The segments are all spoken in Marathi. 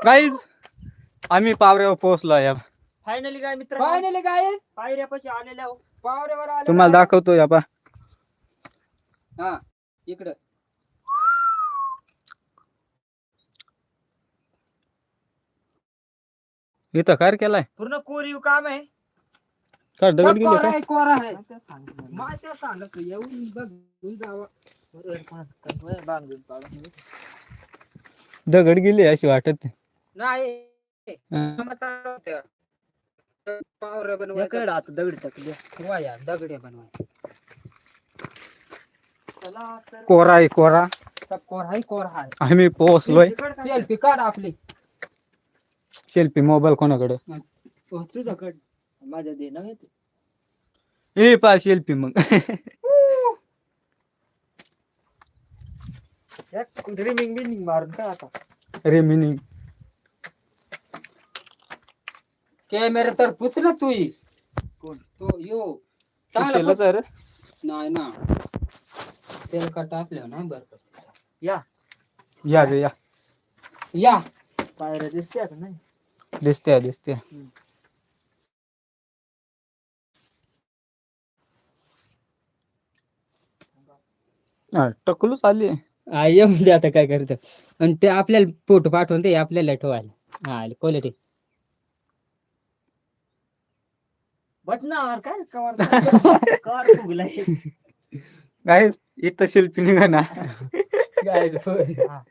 गाईज आम्ही पावऱ्यावर पोहोचलो या फायनली काय मित्र फायनली काय पायऱ्यापाशी आलेल्या हो. पावऱ्यावर आले तुम्हाला दाखवतो या पा. हा इकडं. इथं काय केलाय? पूर्ण कोरीव काम आहे. काय दगड गेले कोरा का आहे कोरा आहे. माझ्या सांगत येऊन बघून जावं. दगड गेली अशी वाटत नाही. हं. बनवायचं आता दगड टाकले वाया दगडे बनवाय चला तर कोरा आहे कोरा. सब कोरा आहे कोरा आहे आम्ही पोहोचलोय? सेल्फी काढ आपली. सेल्फी मोबाईल कोणाकडे? हो, माझ्या दे ना ए पा सेल्फी मग. ड्रीमिंग बिनिंग मारून काय आता. मिनिंग कॅमेरा तर पुस ना तू. कोण? तो यो. चांगला पुस. तर नाही ना. तेल कट असल्यावर नाही बरं या. या रे या. या. पायऱ्या दिसत्या का नाही? दिसते दिसते टकलूच आली. हा येऊन दे आता काय करत. आणि ते आपल्याला फोटो पाठवून ते आपल्याला ठेवायला. हा क्वालिटी बटनावर काय कवर काय इथं सेल्फी निघा ना हा.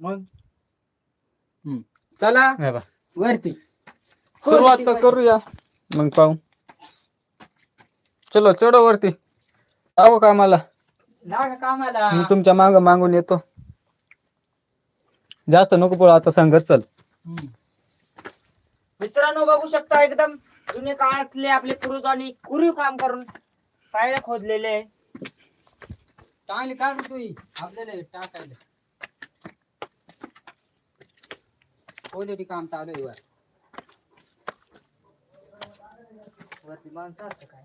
मग? चला. हे. वरती. सुरुवात तर करूया. मग पाहू. चलो चढो वरती. आहो कामाला. लागा कामाला. मी तुमच्या माग मागून येतो. जास्त नको पळू आता सांगत चल. हम्म. मित्रांनो बघू शकता एकदम जुने काळातले आपले पूर्वजांनी कुरीव काम करून पायऱ्या खोदलेले. आहे चांगली काढ तू आपल्याला टाकायला. क्वालिटी काम चालू आहे वर. वरती माणसं असतं काय?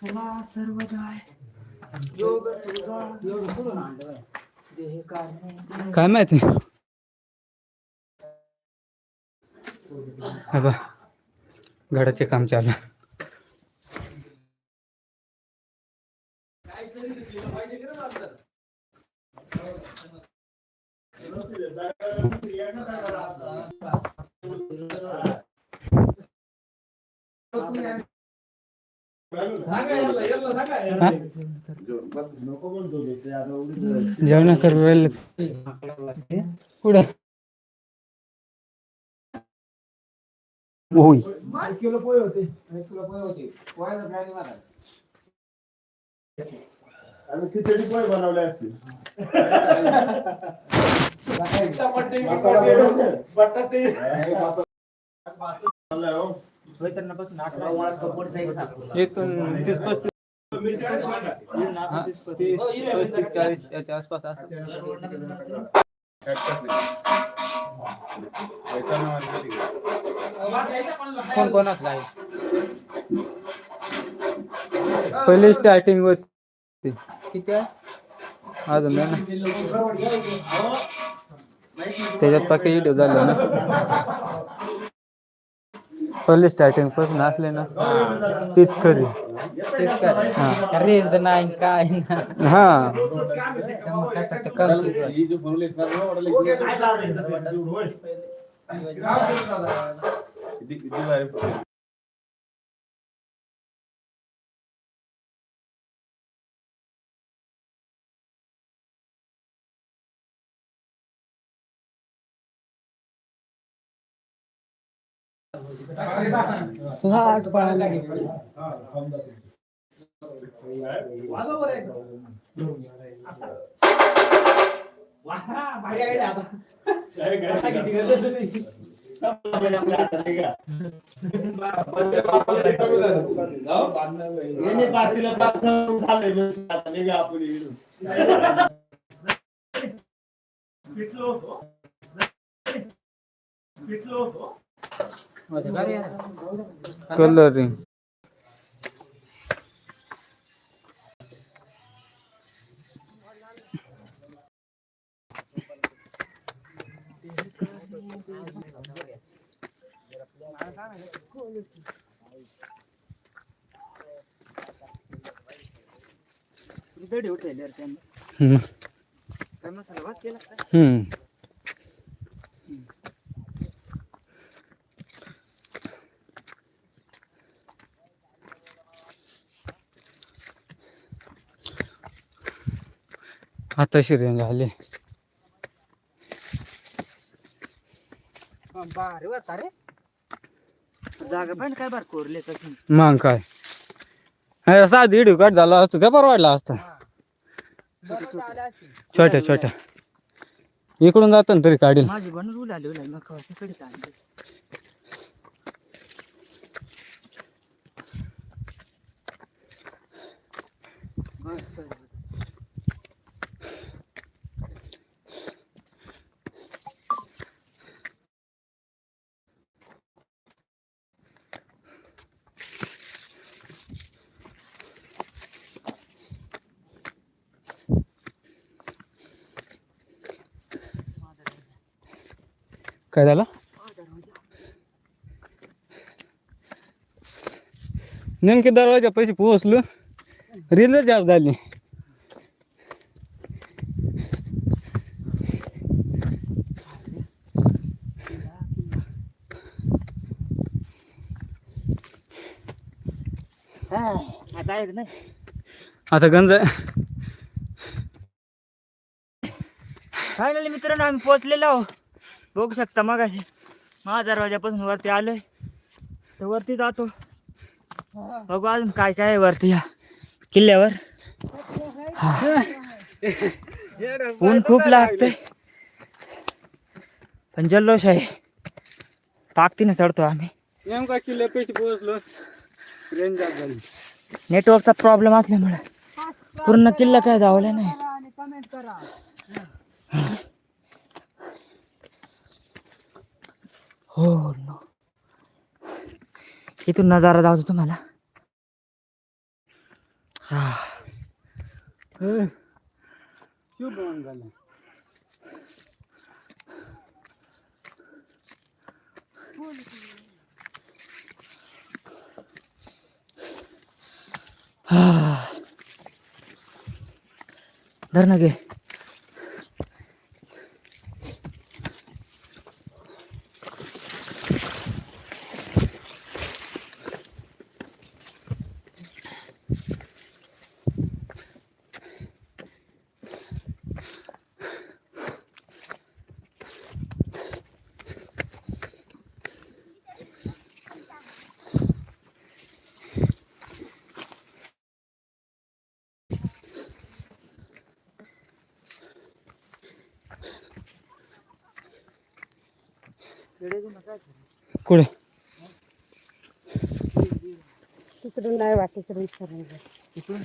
तुला सर्व जाय योग तुझा आणलं? देह कारणे काय माहिती हे बा घडाचे काम चालू? जेवण करू राहिले पुढे होई किलो पोहे होते किलो पोहे होते पोह्याला प्लॅनिंग मारा आणि खिचडी पोहे बनवले असतील बटाटे वेतनापासून अठरा इथून तीस पस्तीस हा, तीस पस्तीस चाळीस याच्या आसपास असं. कोण कोण असला पहिली स्टार्टिंग होती. किती आहे? अजून नाही ना. त्याच्यात बाकी व्हिडिओ झाले ना. पहिली स्टार्टिंगपासून असले ना तीच खरी. तेच कर हा. रेंज नाही काय नाही. हा. मग काय करतं, पात झालंय बस आता निघा आपण इकडून. कलरिंग दडी हम्म. काय मसाला भात केला का? हम्म. आता शिरेन झाले. भारी होता रे. जागा पण काय बार कोरले कसं मग काय? अरे साधी व्हिडिओ कट झाला असतो त्या परवाडला असता. छोट्या छोट्या. इकडून जातो ना तरी काढील माझी बनून मग तिकडे. काय झालं? नेमके दरवाजा पैसे पोहोचलो. रिल जाब झाली. हा, आता आता गंज फायनली मित्रांनो आम्ही पोहोचलेलो आहोत. बघू शकता मग असे माझ्या दरवाजापासून वरती आलोय. तर वरती जातो. बघू अजून काय काय आहे वरती या किल्ल्यावर. हा. ऊन खूप लागतंय. पण जल्लोष आहे. ताकदीने चढतो आम्ही. नेमका किल्ले पैसे पोहोचलो. रेंज जाब झाली. नेटवर्कचा प्रॉब्लेम असल्यामुळे. पूर्ण किल्ला काय धावला नाही. हो नो. इथून नजारा दाखवतो तुम्हाला. हा. शुभ कुठे? तिकडून नाही वाट तिकडून आहे इकडं.